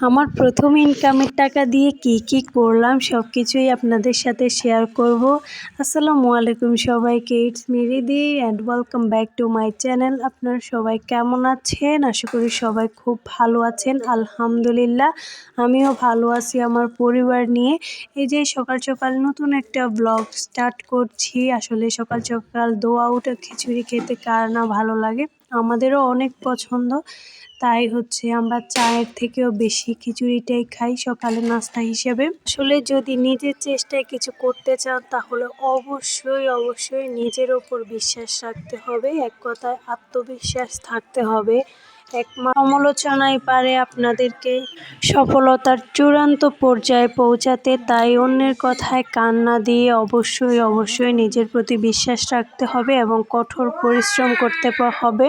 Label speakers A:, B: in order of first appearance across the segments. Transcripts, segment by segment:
A: আমার প্রথম ইনকামের টাকা দিয়ে কি কি করলাম সব কিছুই আপনাদের সাথে শেয়ার করব। আসসালামু আলাইকুম সবাইকে it's Mridi and welcome back to my channel আপনারা সবাই কেমন আছেন? আশা করি সবাই খুব ভালো আছেন, আলহামদুলিল্লাহ। আমিও ভালো আছি আমার পরিবার নিয়ে। এই যে সকাল সকাল নতুন একটা ব্লগ স্টার্ট করছি। আসলে সকাল সকাল দোয়া উঠে খিচুড়ি খেতে কার না ভালো লাগে। আমাদেরও অনেক পছন্দ। তাই হচ্ছে আমরা চায়ের থেকেও বেশি খিচুড়িটাই খাই সকালে নাস্তা হিসেবে। আসলে যদি নিজের চেষ্টায় কিছু করতে চান, তাহলে অবশ্যই অবশ্যই নিজের ওপর বিশ্বাস রাখতে হবে, এক কথায় আত্মবিশ্বাস থাকতে হবে। এক সমালোচনাই পারে আপনাদেরকে। সফলতার চূড়ান্ত পর্যায়ে পৌঁছাতে তাই অন্যের কথায় কান না দিয়ে অবশ্যই অবশ্যই নিজের প্রতি বিশ্বাস রাখতে হবে এবং কঠোর পরিশ্রম করতে হবে।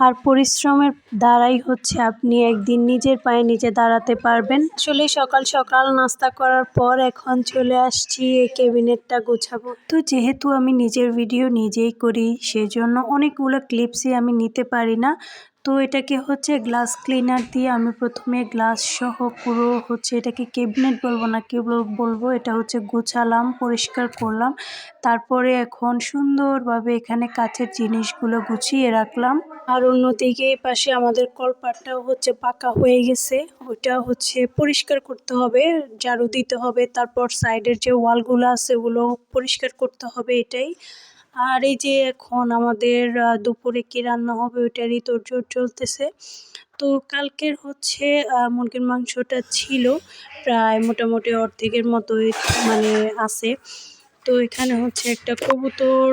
A: আর পরিশ্রমের দ্বারাই হচ্ছে আপনি একদিন নিজের পায়ে নিজে দাঁড়াতে পারবেন। আসলে সকাল সকাল নাস্তা করার পর এখন চলে আসছি এই ক্যাবিনেটটা গোছাবো। তো যেহেতু আমি নিজের ভিডিও নিজেই করি, সেজন্য অনেকগুলো ক্লিপসই আমি নিতে পারি না। তো এটাকে হচ্ছে গ্লাস ক্লিনার দিয়ে আমি প্রথমে গ্লাস সহ পুরো হচ্ছে এটাকে ক্যাবিনেট বলব না কি বলব এটা হচ্ছে গোছালাম, পরিষ্কার করলাম। তারপরে এখন সুন্দরভাবে এখানে কাছের জিনিসগুলো গুছিয়ে রাখলাম। আর অন্যদিকে এই পাশে আমাদের কলপাটটাও হচ্ছে পাকা হয়ে গেছে। ওইটা হচ্ছে পরিষ্কার করতে হবে, ঝাড়ু দিতে হবে, তারপর সাইডের যে ওয়ালগুলো আছে ওগুলো পরিষ্কার করতে হবে এটাই। আর এই যে এখন আমাদের দুপুরে কী রান্না হবে ওইটারই তোড়জোড় চলতেছে। তো কালকের হচ্ছে মুরগির মাংসটা ছিল প্রায় মোটামুটি অর্ধেকের মতোই মানে আছে। তো এখানে হচ্ছে একটা কবুতর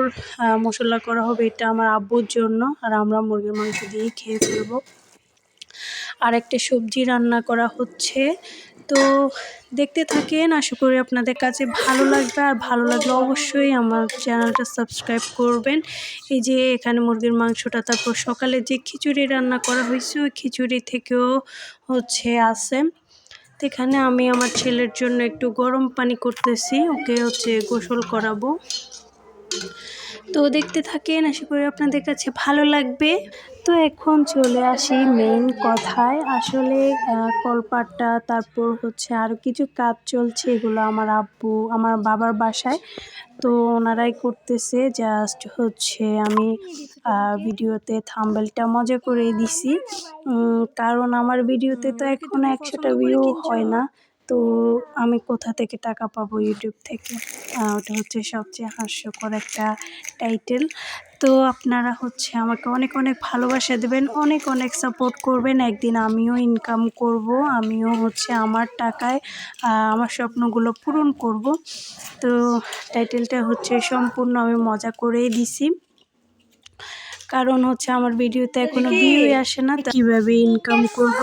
A: মশলা করা হবে এটা আমার আব্বুর জন্য আর আমরা মুরগির মাংস দিয়েই খেয়ে ফেলব। আর একটা সবজি রান্না করা হচ্ছে। তো দেখতে থাকেন। আশা করি আপনাদের কাছে ভালো লাগবে। আর ভালো লাগলে অবশ্যই আমার চ্যানেলটা সাবস্ক্রাইব করবেন। এই যে এখানে মুরগির মাংসটা, তারপর সকালে যে খিচুড়ি রান্না করা হয়েছে, ওই খিচুড়ি থেকেও হচ্ছে তো এখানে আমি আমার ছেলের জন্য একটু গরম পানি করতেছি। ওকে হচ্ছে গোসল করাবো। তো দেখতে থাকেন, আশা করি আপনাদের কাছে ভালো লাগবে। তো এখন চলে আসি মেইন কথায়। আসলে কলপাটটা, তারপর হচ্ছে আরও কিছু কাজ চলছে, এগুলো আমার আব্বু, আমার বাবার বাসায়। তো ওনারাই করতেছে জাস্ট হচ্ছে আমি ভিডিওতে থাম্বেলটা মজা করে দিছি। কারণ আমার ভিডিওতে তো এখন একশোটা ভিউ হয় না। তো আমি কোথা থেকে টাকা পাবো ইউটিউব থেকে? ওটা হচ্ছে সবচেয়ে হাস্যকর একটা টাইটেল তো আপনারা হচ্ছে আমাকে অনেক অনেক ভালোবাসা দেবেন অনেক অনেক সাপোর্ট করবেন। একদিন আমিও ইনকাম করব আমিও হচ্ছে আমার টাকায় আমার স্বপ্নগুলো পূরণ করব। তো টাইটেলটা হচ্ছে সম্পূর্ণ আমি মজা করেই দিছি। কারণ হচ্ছে আমার ভিডিওতে এখনও ভিউই আসে না কীভাবে ইনকাম করব?